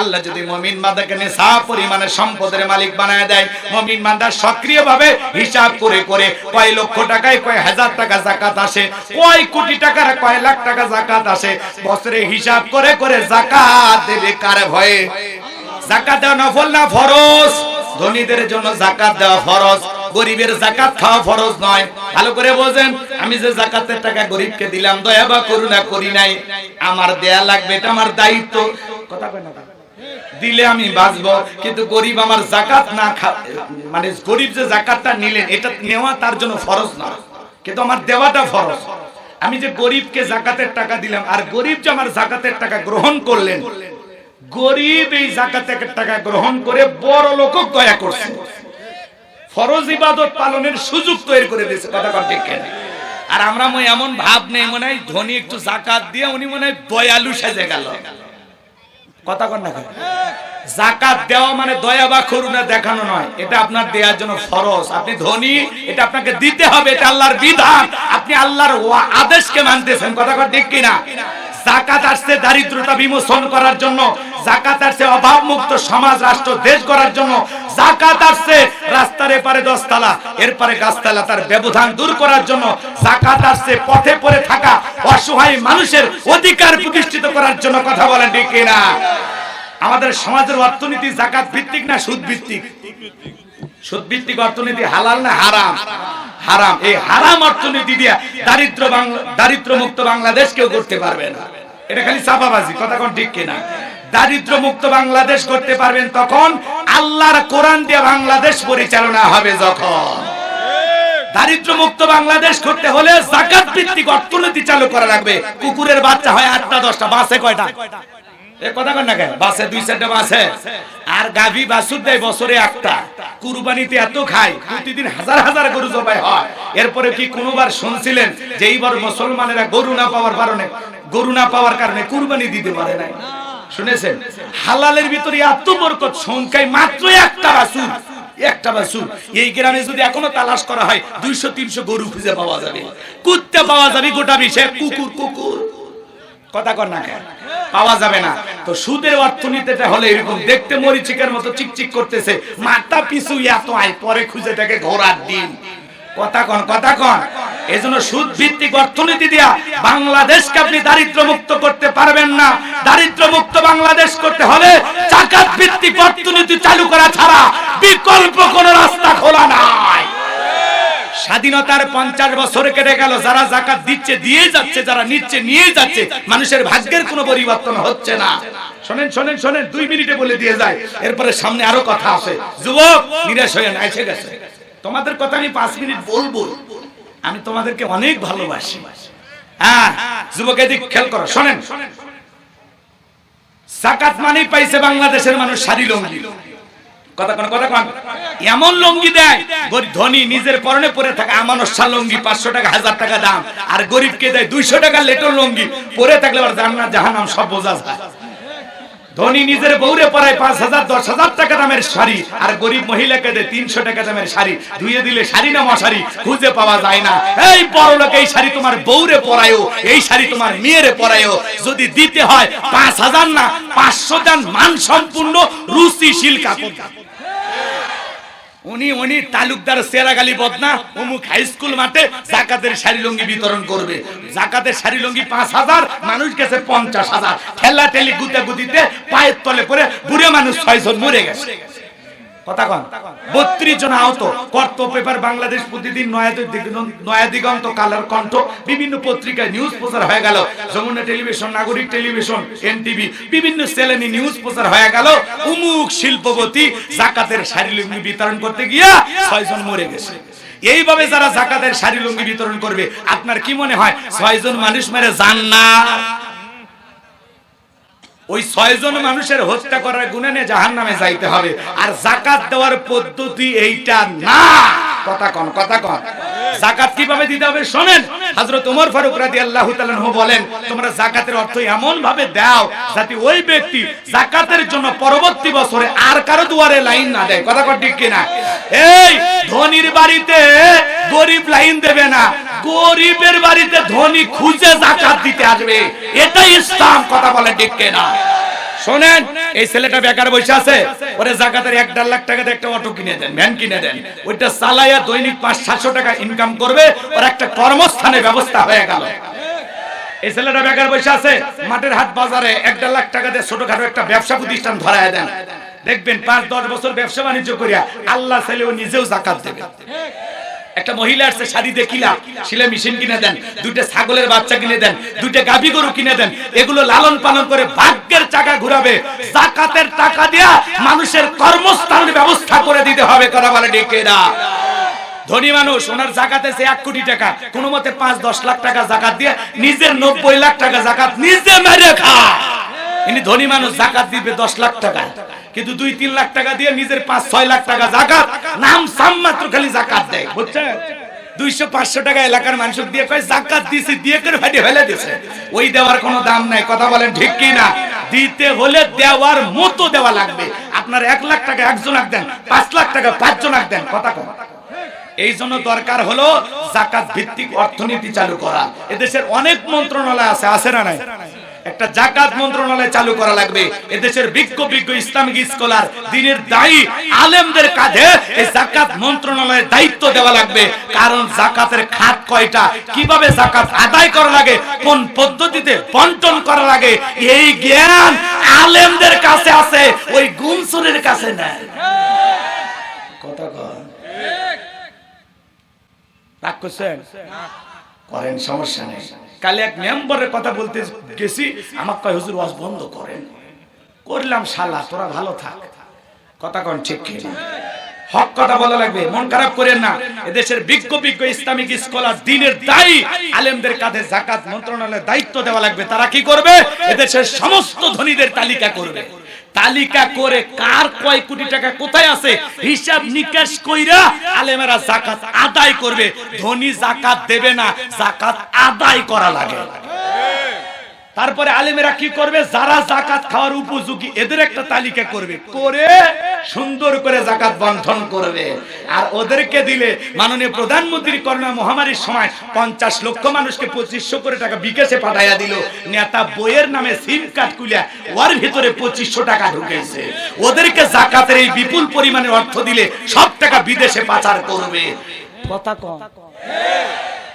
আল্লাহ যদি মমিন বান্দাকে নেশা পরিমাণে সম্পদের মালিক বানায় দেয়, মমিন বান্দা সক্রিয়ভাবে হিসাব করে করে কয় লক্ষ টাকায় কয় হাজার টাকা জাকাত আসে, কয় কোটি টাকার কয় লাখ টাকা জাকাত আসে, বছরে হিসাব করে করে জাকাত দেবে কার ভয়ে? জাকাত দেওয়া নফল না ফরজ? ধনীদের জন্য জাকাত দেওয়া ফরজ, গরিবের জাকাত খাওয়া ফরজ নয়। ভালো করে বোঝেন, আমি যে জাকাতের টাকা গরিবকে দিলাম, দয়া বা করুণা করি নাই। আমার দেয়া লাগবে, এটা আমার দায়িত্ব। কথা কয় না দিলে আমি বাঁচবো, কিন্তু গরিব আমার জাকাত না মানে গরিব যে জাকাতটা নিলেন, এটা নেওয়া তার জন্য ফরজ না। কিন্তু আমার দেওয়াটা ফরজ। আমি যে গরিবকে জাকাতের টাকা দিলাম, আর গরিব যে আমার জাকাতের টাকা গ্রহণ করলেন, গরিব এই জাকাতের টাকা গ্রহণ করে বড় লোক দয়া করছে। ফরজ ইবাদত পালনের সুযোগ তৈরি করে দিয়েছে, কথা ঠিক কিনা? আর আমরা মনে এমন ভাব নেই, মনে হয় ধনী একটু জাকাত দিয়ে উনি মনে হয় দয়ালু সেজে গেল। কথা কন না? জাকাত দেওয়া মানে দয়া বা করুণা দেখানো নয়। এটা আপনার দেওয়ার জন্য ফরজ। আপনি ধনী, এটা আপনাকে দিতে হবে, এটা আল্লাহর বিধান। আপনি আল্লাহর আদেশকে মানতেছেন। কথা ঠিক কিনা? জাকাত আসছে দারিদ্রতা বিমোচন করার জন্য জাকাত আসছে অভাব মুক্ত সমাজ, রাষ্ট্র, দেশ করার জন্য জাকাত আসছে রাস্তার এপারে দশতলা, এরপরে গাছতলা তার ব্যবধান দূর করার জন্য জাকাত আসছে পথে পড়ে থাকা অসহায় মানুষের অধিকার প্রতিষ্ঠিত করার জন্য কথা বলেন ঠিক কিনা? আমাদের সমাজের অর্থনীতি জাকাত ভিত্তিক না সুদ ভিত্তিক সুদ ভিত্তিক অর্থনীতি হালাল না হারাম? হারাম। এই হারাম অর্থনীতি দিয়ে দারিদ্র দারিদ্র মুক্ত বাংলাদেশ কেউ করতে পারবে না। এটা খালি চাপাবাজি কথা কোন ঠিক কিনা? দারিদ্র মুক্ত বাংলাদেশ করতে পারবেন তখন আল্লাহর কোরআন দিয়ে বাংলাদেশ পরিচালনা হবে যখন। দারিদ্র মুক্ত বাংলাদেশ করতে হলে জাকাত ভিত্তিক অর্থনীতি চালু করা লাগবে। কুকুরের বাচ্চা হয় আটটা, দশটা, বাসে কয়টা? এ কথা কন না কেন? বাসে দুই, চারটা বাসে। আর গাভী বাছুর দেয় বছরে একটা। কুরবানিতে এত খায়, প্রতিদিন হাজার হাজার গরু জবাই হয়। এরপরে কি কোনোবার শুনছিলেন যে এইবার মুসলমানেরা গরু না পাওয়ার কারণে গরু না পাওয়ার কারণে কুরবানি দিতে পারে নাই? শুনেছেন? হালালের ভিতরে এত বরকত, সংখ্যায় মাত্র একটা বাছুর একটা বাছুর। এই গ্রামে যদি এখনও তালাশ করা হয়, দুইশো, তিনশো গরু খুঁজে পাওয়া যাবে। কুত্তে পাওয়া যাবে গোটা বিষে কুকুর কুকুর। কথা কর না কেন? পাওয়া যাবে না। তো সুদের অর্থনীতিটা হলে এরকম দেখতে মরিচিকের মতো চিকচিক করতেছে। মাথা পিছু এত আয়, পরে খুঁজে থাকে ঘোড়ার ডিম। কথা কন কথা কন। এজন্য সুদ ভিত্তিক অর্থনীতি দিয়া বাংলাদেশকে আপনি দারিদ্র মুক্ত করতে পারবেন না। দারিদ্র মুক্ত বাংলাদেশ করতে হলে জাকাত ভিত্তিক অর্থনীতি চালু করা ছাড়া বিকল্প কোনো রাস্তা খোলা নাই। স্বাধীনতার পঞ্চাশ বছর কেটে গেল, যারা জাকাত দিচ্ছে দিয়ে যাচ্ছে, যারা নিচ্ছে নিয়ে যাচ্ছে, মানুষের ভাগ্যের কোনো পরিবর্তন হচ্ছে না। শোনেন শোনেন শোনেন, দুই মিনিটে বলে দিয়ে যায়। এরপরে সামনে আরও কথা আছে। যুবক, নিরাশ হয়ে না, এসে গেছে। তোমাদের কথা আমি পাঁচ মিনিট বলব। আমি তোমাদেরকে অনেক ভালোবাসি। হ্যাঁ যুবক, এদিক খেয়াল করো, শোনেন। জাকাত মানেই পাইছে বাংলাদেশের মানুষ শাড়ি লঙ্গি। কথা কোন কথা কোন? এমন লঙ্গি দেয় ধনী নিজের পরনে পরে থাকে আমানসা লঙ্গি, পাঁচশো টাকা, হাজার টাকা দাম। আর গরিবকে দেয় দুইশো টাকা লেটর লঙ্গি, পরে থাকলে আবার জান্নাত, জাহান্নাম সব বোঝা যায়। ধনী নিজের বউরে পরায় পাঁচ হাজার, দশ হাজার টাকা দামের শাড়ি, আর গরিব মহিলাকে দেয় তিনশো টাকা দামের শাড়ি। ধুয়ে দিলে শাড়ি না মশারি, খুঁজে পাওয়া যায় না। এই বড় লোক এই শাড়ি তোমার বউরে পরায়ও এই শাড়ি তোমার মেয়েরে পরায়ও যদি দিতে হয় পাঁচ হাজার না, পাঁচশো দান মান সম্পূর্ণ রুচিশীল কাপড়। উনি উনি তালুকদার সেরাগালি বদনা, অমুক হাই স্কুল মাঠে জাকাতের শাড়ি লুঙ্গি বিতরণ করবে। জাকাতের শাড়ি লুঙ্গি পাঁচ হাজার, মানুষ গেছে পঞ্চাশ হাজার। ঠেলা ঠেলি গুতে গুদিতে পায়ের তলে পরে বুড়ে মানুষ ছয়জন মরে গেছে। জন বিভিন্ন নিউজ প্রচার হয়ে গেল। শিল্পপতি জাকাতের বিতরণ করতে গিয়া ছয়জন মরে গেছে। এইভাবে যারা জাকাতের শাড়ি লুঙ্গি বিতরণ করবে, আপনার কি মনে হয়? ছয়জন মানুষ মেরে যান না? ওই ছয়জন মানুষের হত্যা করার গুণে জাহান নামে যাইতে হবে। আর জাকাত দেওয়ার পদ্ধতি এইটা না। লাইন না দেয়। এই, ধনির বাড়িতে গরিব লাইন দেবে না। গরিবের বাড়িতে ধনী খুঁজে জাকাত দিতে আসবে। এটাই ইসলাম, কথা বলে ঠিক কিনা? শোনেন, এই ছেলেটা বেকার বসে আছে। ওরে জাকাতের এক দেড় লাখ টাকাতে একটা অটো কিনে দেন, ভ্যান কিনে দেন। ওইটা চালাইয়া দৈনিক পাঁচ, সাতশো টাকা ইনকাম করবে, ওর একটা কর্মস্থানের ব্যবস্থা হয়ে গেল। এই ছেলেটা বেকার বসে আছে, মাঠের হাট বাজারে এক দেড় লাখ টাকা দিয়ে ছোটখাটো একটা ব্যবসা প্রতিষ্ঠান ধরায় দেন। দেখবেন পাঁচ, দশ বছর ব্যবসা বাণিজ্য করিয়া আল্লাহ ছেলে ও নিজেও জাকাত দেবে। একটা মহিলা আসছে, শাড়ি দিয়ে কিলা। সিলাই মেশিন কিনে দেন, দুইটা ছাগলের বাচ্চা কিনে দেন, দুইটা গাভী গরু কিনে দেন, এগুলো লালন পালন করে ভাগ্যের টাকা ঘুরাবে। জাকাতের টাকা দিয়া মানুষের কর্মস্থানের ব্যবস্থা করে দিতে হবে, কথা বলে ডেকে না ধনী মানুষ, ওনার জাকাতে সে এক কোটি টাকা। কোনো মতে পাঁচ, দশ লাখ টাকা জাকাত দিয়ে নিজের নব্বই লাখ টাকা জাকাত নিজে মেরে খা। ইনি ধনী মানুষ, জাকাত দিবে দশ লাখ টাকা। কিন্তু দুই, তিন লাখ টাকা দিয়ে নিজের পাঁচ, ছয় লাখ টাকা জাকাত, নাম সাম মাত্র খালি জাকাত দেয়। বুঝছেন? দুইশো, পাঁচশো টাকা এলাকার মানুষ দিয়ে কয়, জাকাত দিছি, দিয়ে করে ফাটে ফেলে দিছে। ওই দেওয়ার কোনো দাম নাই, কথা বলেন ঠিক কি না দিতে হলে দেওয়ার মতো দেওয়া লাগবে। আপনার এক লাখ টাকা একজন দেন, পাঁচ লাখ টাকা পাঁচজন দেন, কথা কম এই জন্য দরকার হলো জাকাত ভিত্তিক অর্থনীতি চালু করা। এদেশের অনেক মন্ত্রণালয় আছে আছে না নাই? একটা জাকাত মন্ত্রণালয় চালু করা লাগবে। এদেশের বিজ্ঞ বিজ্ঞ ইসলামিক স্কলার, দিনের দায়ী আলেমদের কাঁধে এই জাকাত মন্ত্রণালয়ের দায়িত্ব দেওয়া লাগবে। কারণ জাকাতের খাত কয়টা? কীভাবে জাকাত আদায় করা লাগে? কোন পদ্ধতিতে বন্টন করা লাগে? এই জ্ঞান আলেমদের কাছে আছে, ওই গুমসুরের কাছে নাই। কথা কয় রাগ করছেন? করেন, সমস্যা নেই। কালে এক মেম্বারের কথা বলতে গেছি আমার কয়, হুজুর, ওয়াজ বন্ধ করেন। করলাম, শালা, তোরা ভালো থাক। কথা কন, ঠিক কি না? হক কথা বলা লাগবে, মন খারাপ করেন না। এদেশের বিজ্ঞ বিজ্ঞ ইসলামিক স্কলার, দিনের দায়ী, আলেমদের কাঁধে জাকাত মন্ত্রণালয়ের দায়িত্ব দেওয়া লাগবে। তারা কি করবে? এদেশের সমস্ত ধনীদের তালিকা করবে। তালিকা করে কার কয় কোটি টাকা কোথায় আছে? হিসাব নিকাশ কইরা আলেমেরা জাকাত আদায় করবে। ধনী জাকাত দেবে না জাকাত আদায় করা লাগে। তারপরে আলেমেরা কি করবে? যারা জাকাত খাওয়ার উপযোগী, এদের একটা তালিকা করবে। করে সুন্দর করে জাকাত বন্ধন করবে। আর ওদেরকে দিলে মাননীয় প্রধানমন্ত্রী করোনা মহামারীর সময় পঞ্চাশ লক্ষ মানুষকে পঁচিশশো করে টাকা বিকাশে পাঠাইয়া দিল। নেতা বইয়ের নামে সিম কার্ড খুলিয়া ওর ভিতরে পঁচিশশো টাকা ঢুকেছে। ওদেরকে জাকাতের এই বিপুল পরিমাণে অর্থ দিলে সব টাকা বিদেশে পাচার করবে। কথা কম।